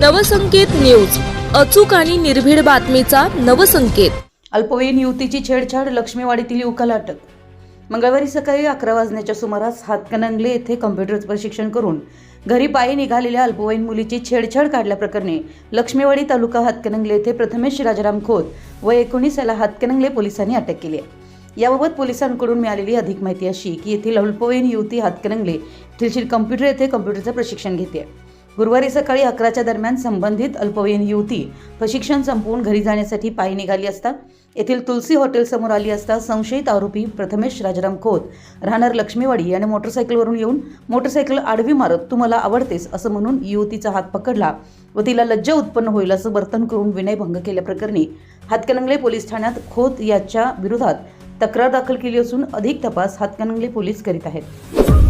Navsanket news. अचूक आणि निर्भीड बातमीचा नवसंकेत. अल्पवयीन युवतीची छेडछाड लक्ष्मीवाडीतील युवकाला अटक मंगळवारी सकाळी अकरा वाजण्याच्या सुमारास हातकणंगले येथे कम्प्युटर प्रशिक्षण करून घरी पायी निघालेल्या अल्पवयीन मुलीची छेडछाड काढल्याप्रकरणी लक्ष्मीवाडी तालुका हातकणंगले येथे प्रथमेश राजाराम खोत व एकोणीस याला हातकणंगले पोलिसांनी अटक केली आहे. याबाबत पोलिसांकडून मिळालेली अधिक माहिती अशी की येथील अल्पवयीन युवती हातकणंगले येथील कम्प्युटर येथे कम्प्युटरचं प्रशिक्षण घेते गुरुवारी सकाळी अकराच्या दरम्यान संबंधित अल्पवयीन युवती प्रशिक्षण संपवून घरी जाण्यासाठी पायी निघाली असता येथील तुलसी हॉटेलसमोर आली असता संशयित आरोपी प्रथमेश राजाराम खोत राहणार लक्ष्मीवाडी याने मोटरसायकलवरून येऊन मोटरसायकल आडवी मारत तू मला आवडतेस असं म्हणून युवतीचा हात पकडला व तिला लज्जा उत्पन्न होईल असं वर्तन करून विनयभंग केल्याप्रकरणी हातकणंगले पोलीस ठाण्यात खोत याच्या विरोधात तक्रार दाखल केली असून अधिक तपास हातकणंगले पोलीस करीत आहेत.